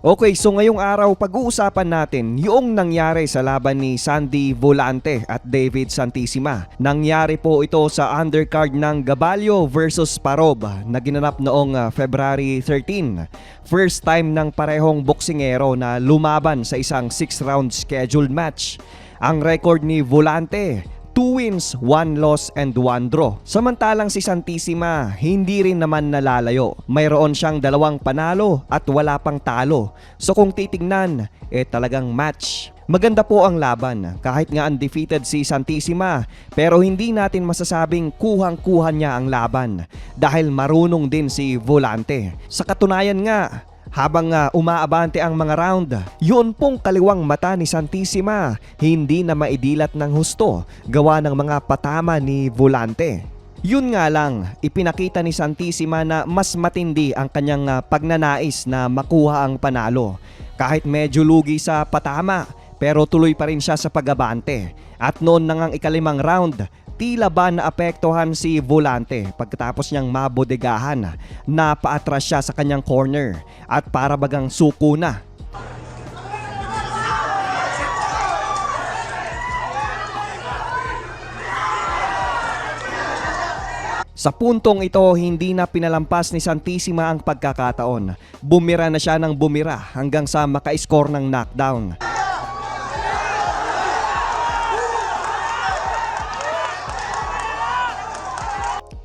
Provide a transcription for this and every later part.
Okay, so ngayong araw pag-uusapan natin yung nangyari sa laban ni Sandy Volante at David Santissima. Nangyari po ito sa undercard ng Gabalio versus Parob na ginanap noong ah, February 13. First time ng parehong boksingero na lumaban sa isang 6-round scheduled match. Ang record ni Volante, 2 wins, 1 loss and 1 draw. Samantalang si Santissima, hindi rin naman nalalayo. Mayroon siyang dalawang panalo at wala pang talo. So kung titingnan, eh talagang match. Maganda po ang laban kahit nga undefeated si Santissima pero hindi natin masasabing kuhang-kuha niya ang laban dahil marunong din si Volante. Sa katunayan nga, habang ah, umaabante ang mga round, yun pong kaliwang mata ni Santissima hindi na maidilat ng husto gawa ng mga patama ni Volante. Yun nga lang, ipinakita ni Santissima na mas matindi ang kanyang ah, pagnanais na makuha ang panalo. Kahit medyo lugi sa patama, pero tuloy pa rin siya sa pagabante. At noon nang ang ikalimang round, tila ba naapektuhan si Volante pagkatapos niyang mabodegahan na paatras siya sa kanyang corner at para bagang suko na. Sa puntong ito, hindi na pinalampas ni Santissima ang pagkakataon. Bumira na siya ng bumira hanggang sa maka-score ng knockdown.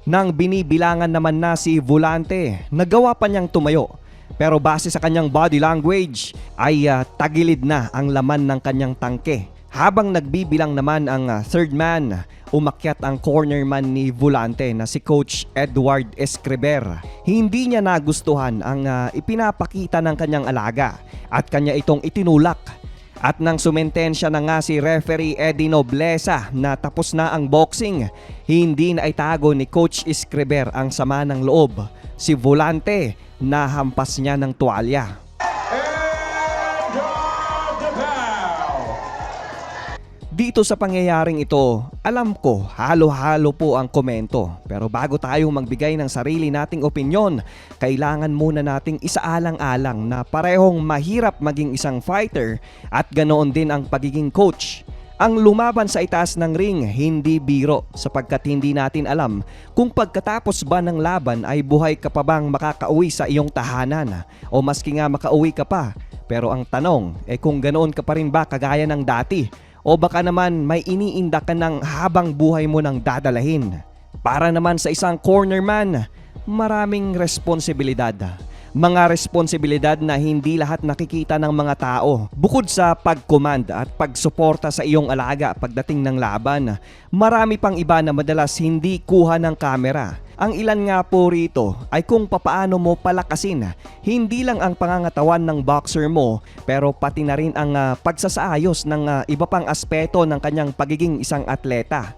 Nang binibilangan naman na si Volante, nagawa pa niyang tumayo. Pero base sa kanyang body language ay ah, tagilid na ang laman ng kanyang tangke. Habang nagbibilang naman ang ah, third man, umakyat ang corner man ni Volante na si Coach Edward Escriber. Hindi niya nagustuhan ang ah, ipinapakita ng kanyang alaga at kanya itong itinulak at nang sumentensya na nga si referee Eddie Noblesa na tapos na ang boxing, hindi na itago ni Coach Escriber ang sama ng loob. Si Volante nahampas niya ng tuwalya. Dito sa pangyayaring ito, alam ko halo-halo po ang komento. Pero bago tayo magbigay ng sarili nating opinyon, kailangan muna nating isaalang-alang na parehong mahirap maging isang fighter at ganoon din ang pagiging coach. Ang lumaban sa itaas ng ring hindi biro sapagkat hindi natin alam kung pagkatapos ba ng laban ay buhay ka pa bang makakauwi sa iyong tahanan o maski nga makauwi ka pa. Pero ang tanong eh kung ganoon ka pa rin ba kagaya ng dati o baka naman may iniinda ka ng habang buhay mo nang dadalahin. Para naman sa isang corner man, maraming responsibilidad. Mga responsibilidad na hindi lahat nakikita ng mga tao. Bukod sa pag-command at pagsuporta sa iyong alaga pagdating ng laban, marami pang iba na madalas hindi kuha ng kamera. Ang ilan nga po rito ay kung papaano mo palakasin hindi lang ang pangangatawan ng boxer mo pero pati na rin ang ah, pagsasaayos ng ah, iba pang aspeto ng kanyang pagiging isang atleta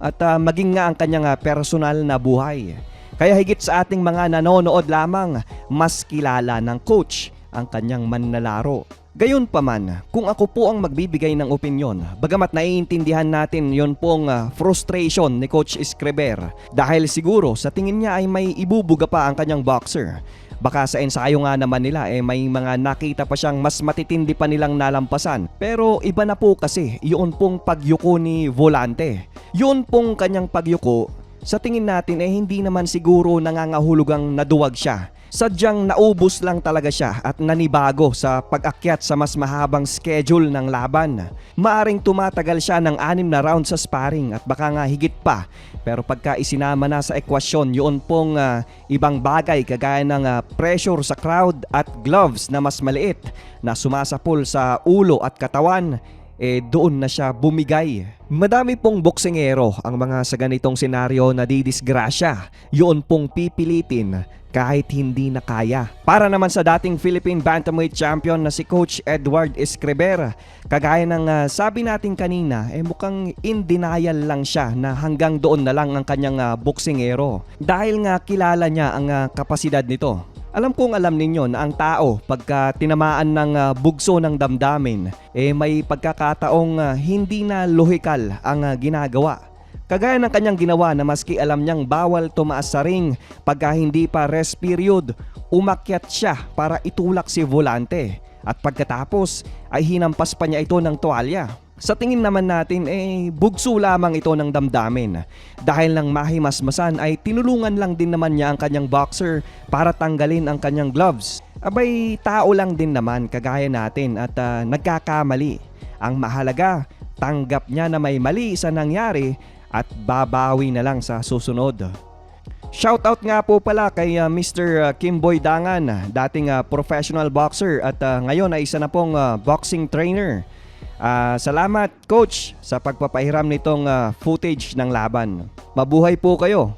at ah, maging nga ang kanyang ah, personal na buhay. Kaya higit sa ating mga nanonood lamang, mas kilala ng coach ang kanyang manlalaro. Gayunpaman, kung ako po ang magbibigay ng opinyon, bagamat naiintindihan natin yon pong ah, frustration ni Coach Escriber dahil siguro sa tingin niya ay may ibubuga pa ang kanyang boxer. Baka sa ensayo nga naman nila eh may mga nakita pa siyang mas matitindi pa nilang nalampasan. Pero iba na po kasi yun pong pagyuko ni Volante. Yun pong kanyang pagyuko sa tingin natin eh hindi naman siguro nangangahulugang naduwag siya. Sadyang naubos lang talaga siya at nanibago sa pag-akyat sa mas mahabang schedule ng laban. Maaring tumatagal siya ng anim na round sa sparring at baka nga higit pa. Pero pagka isinama na sa ekwasyon yun pong ah, ibang bagay kagaya ng ah, pressure sa crowd at gloves na mas maliit na sumasapol sa ulo at katawan, eh doon na siya bumigay. Madami pong boksingero ang mga sa ganitong senaryo na didisgrasya. Yun pong pipilitin kahit hindi na kaya. Para naman sa dating Philippine Bantamweight Champion na si Coach Edward Escriber, kagaya ng ah, sabi natin kanina, eh mukhang in denial lang siya na hanggang doon na lang ang kanyang ah, boksingero. Dahil nga kilala niya ang ah, kapasidad nito. Alam kong alam ninyo na ang tao pagka tinamaan ng ah, bugso ng damdamin, eh may pagkakataong ah, hindi na lohikal ang ah, ginagawa. Kagaya ng kanyang ginawa na maski alam niyang bawal tumaas sa ring pagka hindi pa rest period, umakyat siya para itulak si Volante. At pagkatapos ay hinampas pa niya ito ng tuwalya. Sa tingin naman natin eh bugso lamang ito ng damdamin. Dahil nang mahimasmasan ay tinulungan lang din naman niya ang kanyang boxer para tanggalin ang kanyang gloves. Abay tao lang din naman kagaya natin at ah, nagkakamali. Ang mahalaga, tanggap niya na may mali sa nangyari at babawi na lang sa susunod. Shoutout nga po pala kay uh, Mr. Kimboy Dangan, dating uh, professional boxer at uh, ngayon ay isa na pong uh, boxing trainer. Ah, salamat coach sa pagpapahiram nitong uh, footage ng laban. Mabuhay po kayo.